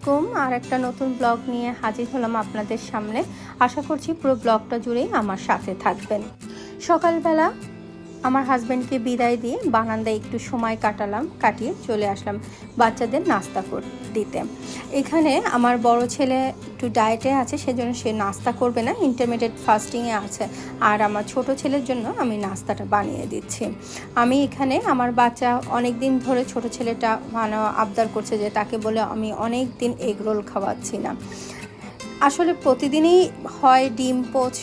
আলাইকুম। আর একটা নতুন ব্লগ নিয়ে হাজির হলাম আপনাদের সামনে। আশা করছি পুরো ব্লগটা জুড়েই আমার সাথে থাকবেন। সকালবেলা আমার হাজব্যান্ডকে বিদায় দিয়ে বারান্দায় একটু সময় কাটালাম, কাটিয়ে চলে আসলাম বাচ্চাদের নাস্তা কর, দিতে। এখানে আমার বড় ছেলে একটু ডায়েটে আছে, সেজন্য সে নাস্তা করবে না ইন্টারমিডিয়েট ফাস্টিংয়ে আছে। আর আমার ছোট ছেলের জন্য আমি নাস্তাটা বানিয়ে দিচ্ছি। আমি এখানে আমার বাচ্চা অনেক দিন ধরে ছোট ছেলেটা মানে আবদার করছে যে তাকে বলে আমি অনেক দিন এগরোল খাওয়াচ্ছি না। আসলে প্রতিদিনই হয় ডিম, পোচ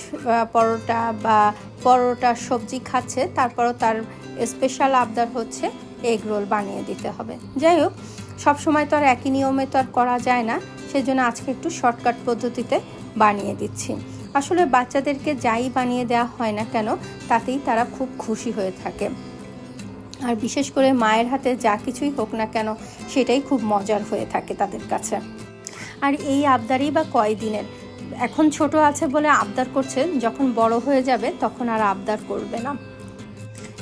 পরোটা বা পরোটা সবজি খাচ্ছে, তারপরও তার স্পেশাল আবদার হচ্ছে এগ রোল বানিয়ে দিতে হবে। যাই হোক, সবসময় তো আর একই নিয়মে তো আর করা যায় না, সেজন্য আজকে একটু শর্টকাট পদ্ধতিতে বানিয়ে দিচ্ছি। আসলে বাচ্চাদেরকে যাই বানিয়ে দেওয়া হয় না কেন, তাতেই তারা খুব খুশি হয়ে থাকে। আর বিশেষ করে মায়ের হাতে যা কিছুই হোক না কেন, সেটাই খুব মজার হয়ে থাকে তাদের কাছে। আর এই আবদারই বা কয়দিনের এখন ছোট আছে বলে আবদার করছে, যখন বড় হয়ে যাবে তখন আর আবদার করবে না।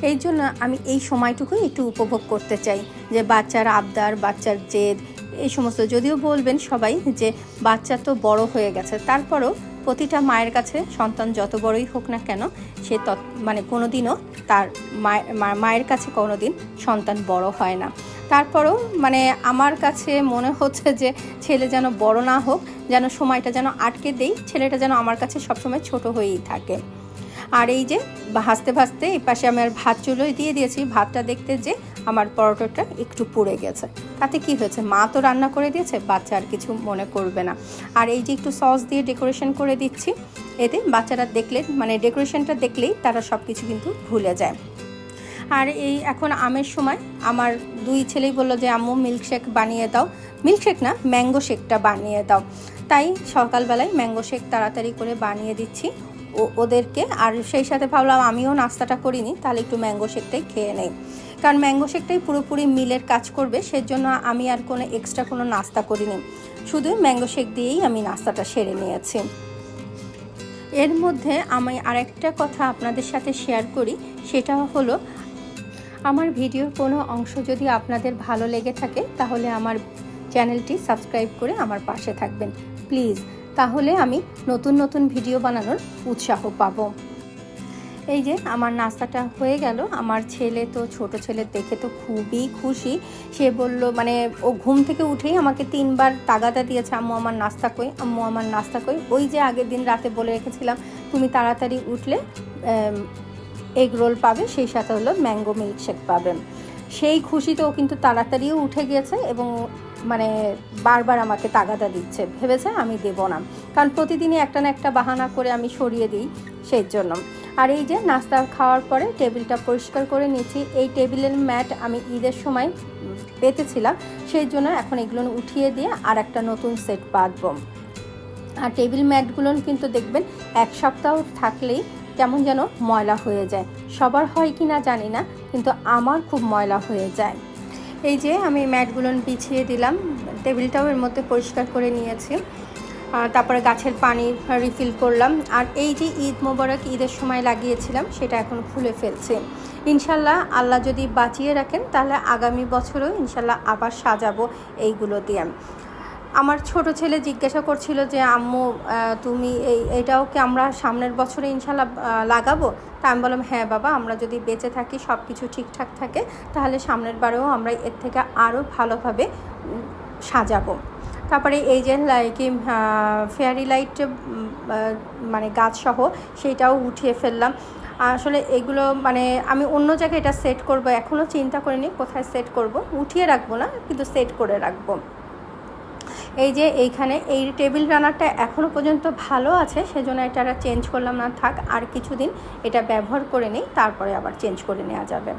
এই জন্য আমি এই সময়টুকুই একটু উপভোগ করতে চাই, যে বাচ্চার আবদার, বাচ্চার জেদ, এই সমস্ত। যদিও বলবেন সবাই যে বাচ্চা তো বড় হয়ে গেছে, তারপরও প্রতিটা মায়ের কাছে সন্তান যত বড়ই হোক না কেন, সে তত মানে কোনো দিনও তার মায়ের মায়ের কাছে কোনো দিন সন্তান বড় হয় না। তারপরও মানে আমার কাছে মনে হচ্ছে যে ছেলে যেন বড় না হোক, যেন সময়টা যেন আটকে দেই, ছেলেটা যেন আমার কাছে সবসময় ছোট হয়েই থাকে। আর এই যে ভাসতে ভাসতে এই পাশে আমি আর ভাত চুলোই দিয়ে দিয়েছি। ভাতটা দেখতে যে আমার পরোটাটা একটু পুড়ে গেছে। তাতে কি হয়েছে? মা তো রান্না করে দিয়েছে, বাচ্চা আর কিছু মনে করবে না। আর এই যে একটু সস দিয়ে ডেকোরেশন করে দিচ্ছি, এতে বাচ্চারা দেখলে মানে ডেকোরেশনটা দেখলেই তারা সব কিছু কিন্তু ভুলে যায়। আর এই এখন আমের সময় আমার দুই ছেলেই বলল যে, আম্মু মিল্কশেক বানিয়ে দাও। মিল্কশেক না ম্যাঙ্গো শেকটা বানিয়ে দাও। তাই সকালবেলায় ম্যাঙ্গো শেক তাড়াতাড়ি করে বানিয়ে দিচ্ছি। ওদেরকে। আর সেই সাথে ভাবলাম আমিও নাস্তাটা করিনি, তাহলে একটু ম্যাঙ্গো শেকটাই খেয়ে নেই। কারণ ম্যাঙ্গো শেকটাই পুরোপুরি মিলের কাজ করবে, সেজন্য আমি আর কোনো এক্সট্রা কোনো নাস্তা করিনি। শুধু ম্যাঙ্গো শেক দিয়েই আমি নাস্তাটা সেরে নিয়েছি। এর মধ্যে আমি আরেকটা কথা আপনাদের সাথে শেয়ার করি, সেটা হলো, আমার ভিডিওর কোনো অংশ যদি আপনাদের ভালো লেগে থাকে, তাহলে আমার চ্যানেলটি সাবস্ক্রাইব করে আমার পাশে থাকবেন। প্লিজ তাহলে আমি নতুন নতুন ভিডিও বানানোর উৎসাহ পাবো। এই যে আমার নাস্তাটা হয়ে গেল। আমার ছেলে তো, ছোট ছেলে দেখে তো খুবই খুশি। সে বলল মানে ও ঘুম থেকে উঠেই আমাকে তিনবার তাগাদা দিয়েছে, আম্মু, আমার নাস্তা কই? আম্মু, আমার নাস্তা কই? ওই যে আগের দিন রাতে বলে রেখেছিলাম, তুমি তাড়াতাড়ি উঠলে এগ রোল পাবে, সেই সাথে হলো ম্যাঙ্গো মিল্কশেক পাবে। সেই খুশিতেও কিন্তু তাড়াতাড়িও উঠে গিয়েছে এবং মানে বারবার আমাকে তাগাদা দিচ্ছে। ভেবেছে আমি দেব না। কারণ প্রতিদিনই একটা না একটা বাহানা করে আমি সরিয়ে দিই সেই জন্য। আর এই যে নাস্তা খাওয়ার পরে টেবিলটা পরিষ্কার করে নিয়েছি। এই টেবিলের ম্যাট আমি ঈদের সময় পেতেছিলাম সেই জন্য এখন এগুলো উঠিয়ে দিয়ে আর একটা নতুন সেট বাঁধবো। আর টেবিল ম্যাটগুলো কিন্তু দেখবেন এক সপ্তাহ থাকলেই কেমন যেন ময়লা হয়ে যায়। সবার হয় কি না জানি না, কিন্তু আমার খুব ময়লা হয়ে যায়। এই যে আমি ম্যাটগুলো বিছিয়ে দিলাম, টেবিলটাও এর মধ্যে পরিষ্কার করে নিয়েছি। তারপরে গাছের পানি রিফিল করলাম। আর এই যে ঈদ মোবারক ঈদের সময় লাগিয়েছিলাম, সেটা এখন খুলে ফেলছে। ইনশাল্লাহ আল্লাহ যদি বাঁচিয়ে রাখেন, তাহলে আগামী বছরও ইনশাল্লাহ আবার সাজাবো এইগুলো দিয়ে। আমার ছোট ছেলে জিজ্ঞাসা করছিল যে, আম্মু তুমি এই, এটাও কি আমরা সামনের বছরে ইনশাল্লাহ লাগাবো? তা আমি বললাম হ্যাঁ বাবা, আমরা যদি বেঁচে থাকি সব কিছু ঠিকঠাক থাকে, তাহলে সামনের বারেও আমরা এর থেকে আরও ভালোভাবে সাজাবো। তারপরে এই যে কি ফেয়ারি লাইট মানে গাছসহ সেইটাও উঠিয়ে ফেললাম। আসলে এগুলো মানে আমি অন্য জায়গায় এটা সেট করব এখনও চিন্তা করিনি কোথায় সেট করব। উঠিয়ে রাখব না, কিন্তু সেট করে রাখব। এই যে এইখানে এই টেবিল রানারটা এখনও পর্যন্ত ভালো আছে, সেজন্য এটা চেঞ্জ করলাম না, থাক আর কিছুদিন এটা ব্যবহার করে নিই, তারপরে আবার চেঞ্জ করে নেওয়া যাবে।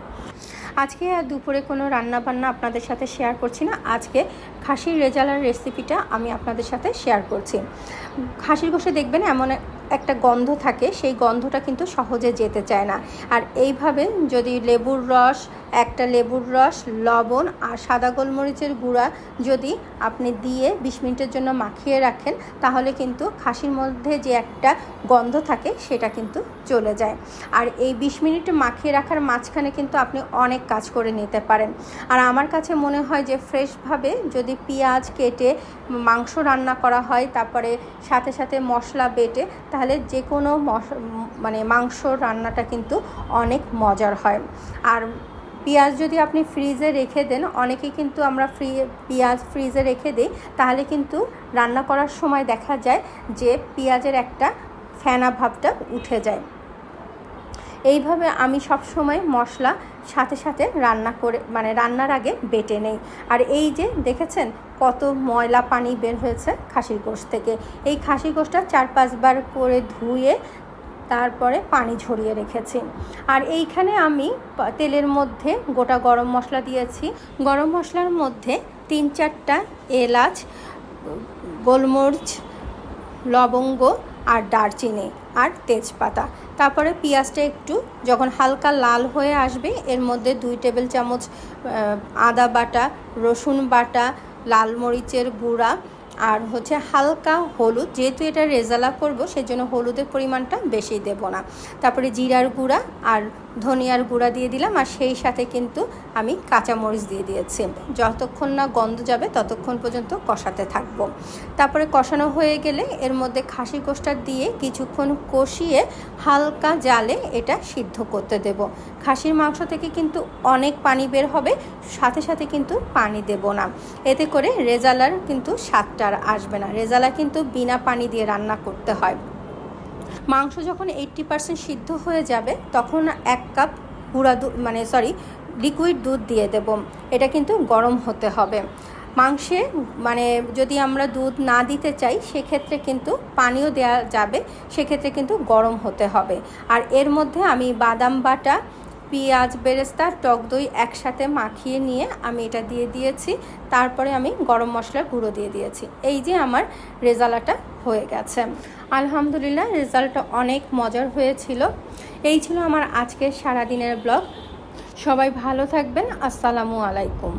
আজকে আর দুপুরে কোনো রান্না বান্না আপনাদের সাথে শেয়ার করছি না, আজকে খাসির রেজালার রেসিপিটা আমি আপনাদের সাথে শেয়ার করছি। খাসির গোশে দেখবেন এমন একটা গন্ধ থাকে, সেই গন্ধটা কিন্তু সহজে যেতে চায় না। আর এইভাবে যদি লেবুর রস একটা লেবুর রস, লবণ আর সাদা গোলমরিচের গুঁড়া যদি আপনি দিয়ে বিশ মিনিটের জন্য মাখিয়ে রাখেন, তাহলে কিন্তু খাসির মধ্যে যে একটা গন্ধ থাকে সেটা কিন্তু চলে যায়। আর এই বিশ মিনিট মাখিয়ে রাখার মাঝখানে কিন্তু আপনি অনেক কাজ করে নিতে পারেন। আর আমার কাছে মনে হয় যে ফ্রেশভাবে যদি পেঁয়াজ কেটে মাংস রান্না করা হয়, তারপরে সাথে সাথে মশলা বেটে, তাহলে যে কোনো মানে মাংস রান্নাটা কিন্তু অনেক মজার হয়। আর পেঁয়াজ যদি আপনি ফ্রিজে রেখে দেন, অনেকে কিন্তু আমরা ফ্রি পেঁয়াজ ফ্রিজে রেখে দিই, তাহলে কিন্তু রান্না করার সময় দেখা যায় যে পেঁয়াজের একটা ফেনা ভাবটা উঠে যায়। এইভাবে আমি সব সময় মশলা সাথে সাথে রান্না করে মানে রান্নার আগে বেটে নেই। আর এই যে দেখেছেন কত ময়লা পানি বের হয়েছে খাসির গোশ থেকে। এই খাসির গোশটা চার পাঁচবার করে ধুয়ে তারপরে পানি ঝরিয়ে রেখেছি। আর এইখানে আমি তেলের মধ্যে গোটা গরম মশলা দিয়েছি। গরম মশলার মধ্যে তিন চারটা এলাচ, গোলমরিচ, লবঙ্গ আর দারচিনি আর তেজপাতা। তারপরে পেঁয়াজটা একটু যখন হালকা লাল হয়ে আসবে, এর মধ্যে দুই টেবিল চামচ আদা বাটা, রসুন বাটা, লাল মরিচের গুঁড়া আর হচ্ছে হালকা হলুদ, যেহেতু এটা রেজালা করব, সেজন্য হলুদের পরিমাণটা বেশি দেব না। তারপরে জিরার গুঁড়া আর ধনিয়ার গুঁড়া দিয়ে দিলাম, আর সেই সাথে কিন্তু আমি কাঁচামরিচ দিয়ে দিয়েছি। যতক্ষণ না গন্ধ যাবে, ততক্ষণ পর্যন্ত কষাতে থাকব। তারপরে কষানো হয়ে গেলে এর মধ্যে খাসি কোষ্টা দিয়ে কিছুক্ষণ কষিয়ে হালকা জালে এটা সিদ্ধ করতে দেব। খাসির মাংস থেকে কিন্তু অনেক পানি বের হবে, সাথে সাথে কিন্তু পানি দেব না। এতে করে রেজালার কিন্তু স্বাদটা আর আসবে না। রেজালা কিন্তু বিনা পানি দিয়ে রান্না করতে হয়। মাংস যখন এইট্টি পার্সেন্ট সিদ্ধ হয়ে যাবে, তখন এক কাপ গুঁড়া দুধ মানে সরি লিকুইড দুধ দিয়ে দেব। এটা কিন্তু গরম হতে হবে। মাংসে মানে যদি আমরা দুধ না দিতে চাই, সেক্ষেত্রে কিন্তু পানিও দেওয়া যাবে, সেক্ষেত্রে কিন্তু গরম হতে হবে। আর এর মধ্যে আমি বাদাম বাটা পেঁয়াজ বেরেস্তা টক দই একসাথে মাখিয়ে নিয়ে আমি এটা দিয়ে দিয়েছি। তারপরে আমি গরম মশলার গুঁড়ো দিয়ে দিয়েছি। এই যে আমার রেজালাটা হয়ে গেছে। আলহামদুলিল্লাহ, রেজাল্টটা অনেক মজার হয়েছিল। এই ছিল আমার আজকের সারাদিনের ব্লগ। সবাই ভালো থাকবেন। আসসালামু আলাইকুম।